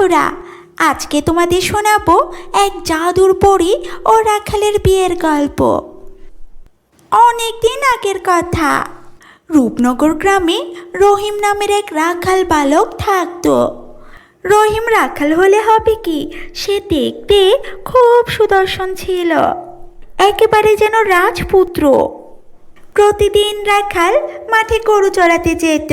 বন্ধুরা, আজকে তোমাদের শোনাবো এক জাদুর পরী ও রাখালের বিয়ের গল্প। অনেক দিন আগের কথা। রূপনগর গ্রামে রহিম নামের এক রাখাল বালক থাকতো। রহিম রাখাল হলে হবে কি, সে দেখতে খুব সুদর্শন ছিল। একেবারে যেন রাজপুত্র। প্রতিদিন রাখাল মাঠে গরু চড়াতে যেত।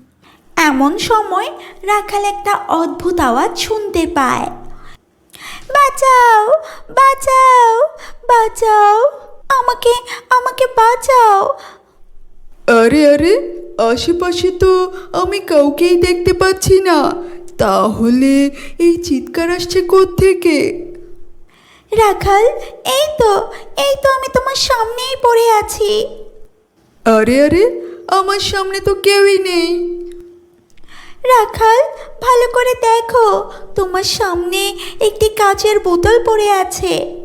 এমন সময় রাখাল একটা অদ্ভুত আওয়াজ শুনতে পায়। বাঁচাও বাঁচাও বাঁচাও আমাকে আমাকে বাঁচাও। আরে আরে আশেপাশে তো আমি কাউকেই দেখতে পাচ্ছি না। তাহলে এই চিৎকার আসছে থেকে রাখাল এই তো এই তো আমি তোমার সামনেই পড়ে আছি। আরে আরে আমার সামনে তো কেউই নেই। রাখাল, ভালো করে দেখো, তোমার সামনে একটি কাচের বোতল পড়ে আছে।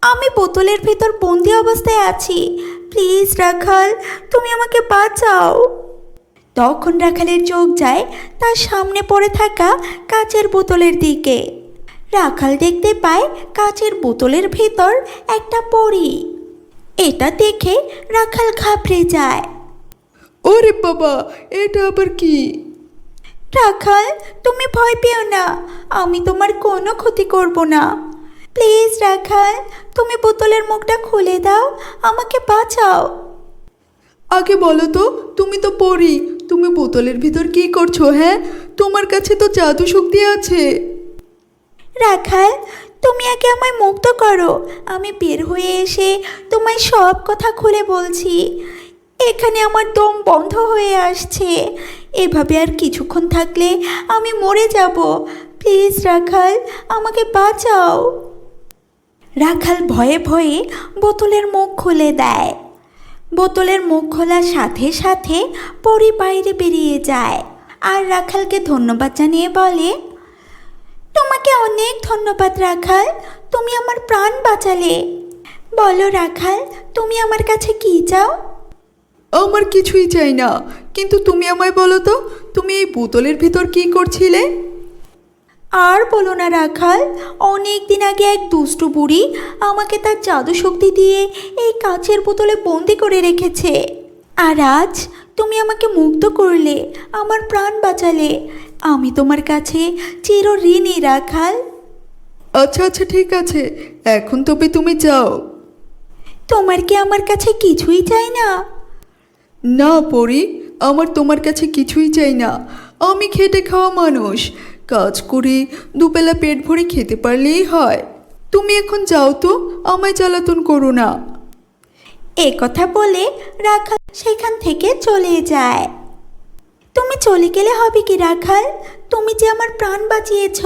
আমি বোতলের ভেতর বন্দি অবস্থায় আছি। প্লিজ, রাখাল, তুমি আমাকে বাঁচাও। তখন রাখালের চোখ যায় তার সামনে পড়ে থাকা কাচের বোতলের দিকে। রাখাল দেখতে পায় কাচের বোতলের ভেতর একটা পরী। এটা দেখে রাখাল ঘাবড়ে যায়। ওরে বাবা, এটা আবার কি? রাখাল তুমি ভয় পেও না। আমি তোমার কোনো ক্ষতি করব না। প্লিজ রাখাল তুমি বোতলের মুখটা খুলে দাও আমাকে বাঁচাও। আগে বলো তো তুমি তো পড়ি তুমি বোতলের ভিতর কি করছ হ্যাঁ? তোমার কাছে তো জাদু শক্তি আছে। রাখাল তুমি আগে আমায় মুক্ত করো। আমি বের হয়ে এসে তোমায় সব কথা খুলে বলছি। এখানে আমার দম বন্ধ হয়ে আসছে। এভাবে আর কিছুক্ষণ থাকলে আমি মরে যাব। প্লিজ, রাখাল, আমাকে বাঁচাও। রাখাল ভয়ে ভয়ে বোতলের মুখ খুলে দেয়। বোতলের মুখ খোলার সাথে সাথে পরি বাইরে বেরিয়ে যায়। আর রাখালকে ধন্যবাদ জানিয়ে বলে, তোমাকে অনেক ধন্যবাদ, রাখাল। তুমি আমার প্রাণ বাঁচালে। বলো, রাখাল, তুমি আমার কাছে কি চাও? আমার কিছুই চাই না। কিন্তু তুমি আমায় বলো তো তুমি এই বোতলের ভিতর কি করছিলে? আর বলো না রাখাল। অনেক দিন আগে এক দুষ্টু বুড়ি আমাকে তার জাদু শক্তি দিয়ে এই কাচের বোতলে বন্দি করে রেখেছে। আর আজ তুমি আমাকে মুক্ত করলে আমার প্রাণ বাঁচালে। আমি তোমার কাছে চির ঋণী রাখাল। আচ্ছা আচ্ছা ঠিক আছে। এখন তবে তুমি যাও। তোমার কি আমার কাছে কিছুই চাই না? না পড়ি আমার তোমার কাছে কিছুই চাই না। আমি খেটে খাওয়া মানুষ। কাজ করে দুবেলা পেট ভরে খেতে পারলেই হয়। তুমি এখন যাও তো, আমায় জ্বালাতন করো না। এ কথা বলে রাখাল সেখান থেকে চলে যায়। তুমি চলে গেলে হবে কি রাখাল? তুমি যে আমার প্রাণ বাঁচিয়েছ,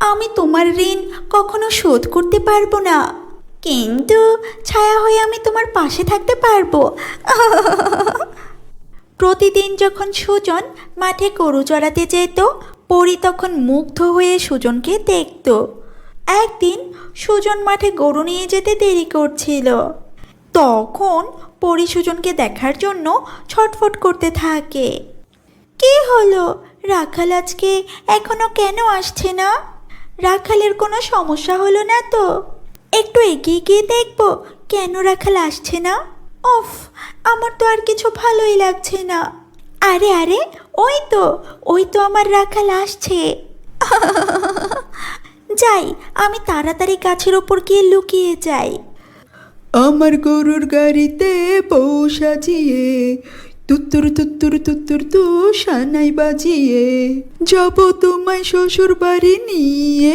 আমি তোমার ঋণ কখনো শোধ করতে পারব না। কিন্তু ছায়া হয়ে আমি তোমার পাশে থাকতে পারব। প্রতিদিন যখন সুজন মাঠে গরু চড়াতে যেত, পরি তখন মুগ্ধ হয়ে সুজনকে দেখত। একদিন সুজন মাঠে গরু নিয়ে যেতে দেরি করছিল। তখন পরি সুজনকে দেখার জন্য ছটফট করতে থাকে। কি হলো? রাখাল আজকে এখনও কেন আসছে না? রাখালের কোনো সমস্যা হলো না তো? একটু এগিয়ে গিয়ে দেখব কেন রাখাল আসছে না? অফ আমার তো আর কিছু ভালোই লাগছে না। আরে আরে, ওই তো ওই তো আমার রাখাল আসছে। যাই, আমি তাড়াতাড়ি গাছের ওপর গিয়ে লুকিয়ে যাই। আমার গরুর গাড়িতে বউ সাজিয়ে তুত্তুর তুত্তুর তুত্তুর তু সানাই বাজিয়ে, যাব তোমায় শ্বশুর বাড়ি নিয়ে।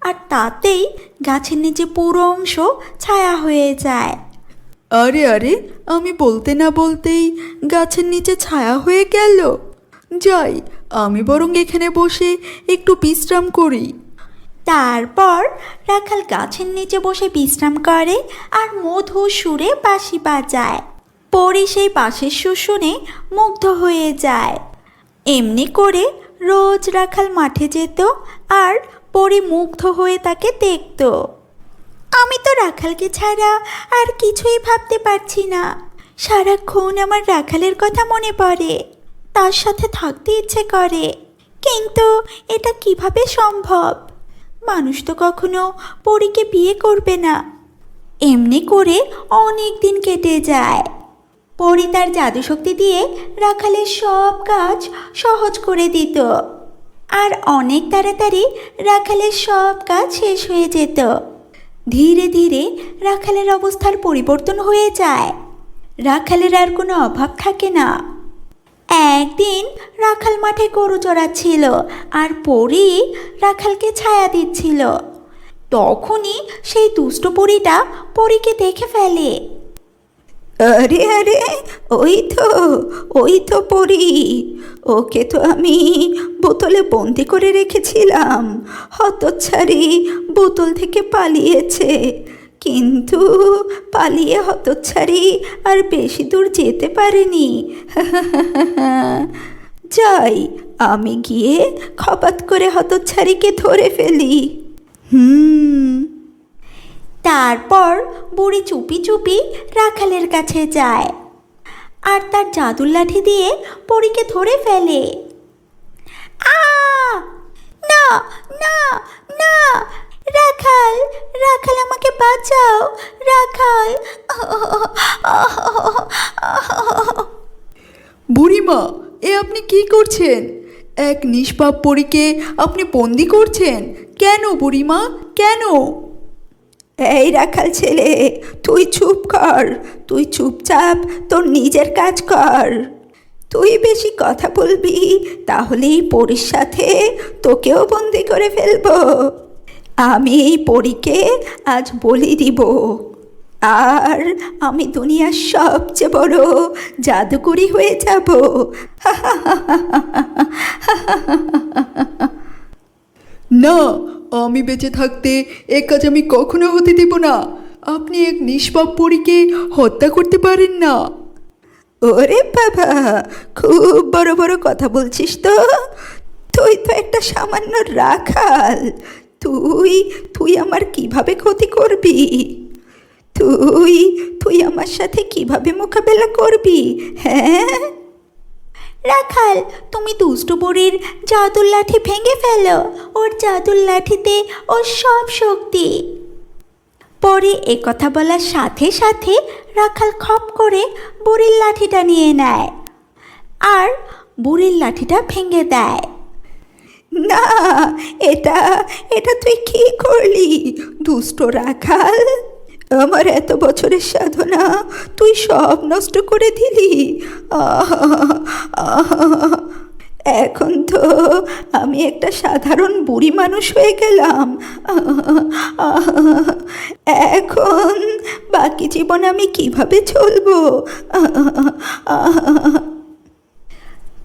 আর তাতেই গাছের নিচে পুরো অংশ ছায়া হয়ে যায়। আরে আরে আমি বলতে না বলতেই গাছের নিচে ছায়া হয়ে গেল। যাই আমি বরং এখানে বসে একটু বিশ্রাম করি। তারপর রাখাল গাছের নিচে বসে বিশ্রাম করে আর মধু সুরে বাঁশি বাজায়। পরে সেই বাঁশির সুর শুনে মুগ্ধ হয়ে যায়। এমনি করে রোজ রাখাল মাঠে যেত আর পরি মুগ্ধ হয়ে তাকে দেখত। আমি তো রাখালকে ছাড়া আর কিছুই ভাবতে পারছি না। সারাক্ষণ আমার রাখালের কথা মনে পড়ে। তার সাথে থাকতে ইচ্ছে করে। কিন্তু এটা কীভাবে সম্ভব? মানুষ তো কখনো পরীকে বিয়ে করবে না। এমনি করে অনেক দিন কেটে যায়। পরী তার জাদুশক্তি দিয়ে রাখালের সব কাজ সহজ করে দিত। আর অনেক তাড়াতাড়ি রাখালের সব কাজ শেষ হয়ে যেত। ধীরে ধীরে রাখালের অবস্থার পরিবর্তন হয়ে যায়। রাখালের আর কোনো অভাব থাকে না। একদিন রাখাল মাঠে গরু চড়াচ্ছিল আর পরি রাখালকে ছায়া দিচ্ছিল। তখনই সেই দুষ্ট পরিটা পরীকে দেখে ফেলে। আরে আরে, ওই তো ওই তো পরি। ওকে তো আমি বোতলে বন্দি করে রেখেছিলাম। হতচ্ছাড়ি বোতল থেকে পালিয়েছে। কিন্তু পালিয়ে হতচ্ছাড়ি আর বেশি দূর যেতে পারেনি। যাই, আমি গিয়ে খপাত করে হতচ্ছাড়িকে ধরে ফেলি। হুম। তারপর বুড়ি চুপি চুপি রাখালের কাছে যায় আর তার জাদুর লাঠি দিয়ে পরীকে ধরে ফেলে। না না না, রাখাল রাখাল আমাকে বাঁচাও, রাখাল! বুড়িমা, এ আপনি কি করছেন? এক নিষ্পাপ পরীকে আপনি বন্দি করছেন? কেন বুড়িমা? কেন? এই রাখাল ছেলে, তুই চুপ কর, তুই চুপচাপ তোর নিজের কাজ কর। তুই বেশি কথা বলবি, তাহলেই পরীর সাথে তোকেও বন্দি করে ফেলব। আমি এই পরীকে আজ বলি দিব। আর আমি দুনিয়ার সবচেয়ে বড় জাদুকরি হয়ে যাব। না আমি বেঁচে থাকতে এ কাজ আমি কখনো হতে দেব না। আপনি এক নিষ্পাপ পরীকে হত্যা করতে পারেন না। ওরে বাবা, খুব বড় বড় কথা বলছিস তো। তুই তো একটা সামান্য রাখাল। তুই তুই আমার কীভাবে ক্ষতি করবি? তুই তুই আমার সাথে কীভাবে মোকাবেলা করবি হ্যাঁ? রাখাল, তুমি দুষ্ট বুড়ির জাদুর লাঠি ভেঙে ফেলো। ওর জাদুর লাঠিতে ওর সব শক্তি। পরে এ কথা বলার সাথে সাথে রাখাল খপ করে বুড়ির লাঠিটা নিয়ে নেয় আর বুড়ির লাঠিটা ভেঙে দেয়। না, এটা এটা তুই কি করলি, দুষ্ট রাখাল? আমার এত বছরের সাধনা তুই সব নষ্ট করে দিলি। এখন তো আমি একটা সাধারণ বুড়ি মানুষ হয়ে গেলাম। এখন বাকি জীবন আমি কীভাবে চলবো?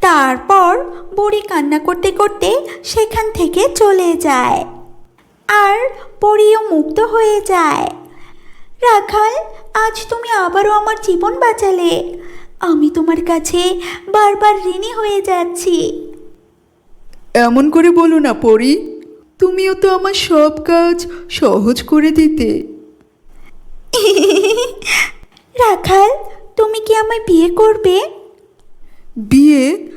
তারপর বুড়ি কান্না করতে করতে সেখান থেকে চলে যায়। আর পরিও মুক্ত হয়ে যায়। রাখাল আজ তুমি আবারও আমার জীবন বাঁচালে। আমি তোমার কাছে বারবার ঋণী হয়ে যাচ্ছি। এমন করে বলো না পরি। তুমিও তো আমার সব কাজ সহজ করে দিতে। রাখাল তুমি কি আমায় বিয়ে করবে? বিয়ে?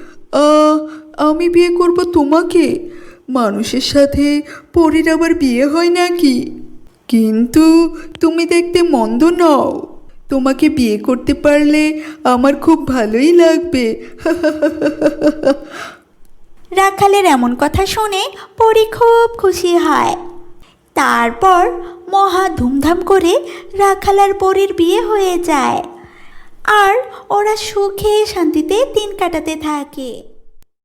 আমি বিয়ে করব তোমাকে। মানুষের সাথে পরীর আবার বিয়ে হয় নাকি? কিন্তু তুমি দেখতে মন্দ নও। তোমাকে বিয়ে করতে পারলে আমার খুব ভালোই লাগবে। রাখালের এমন কথা শুনে পরি খুব খুশি হয়। তারপর মহা ধুমধাম করে রাখাল আর পরীর বিয়ে হয়ে যায়। আর ওরা সুখে শান্তিতে দিন কাটাতে থাকে।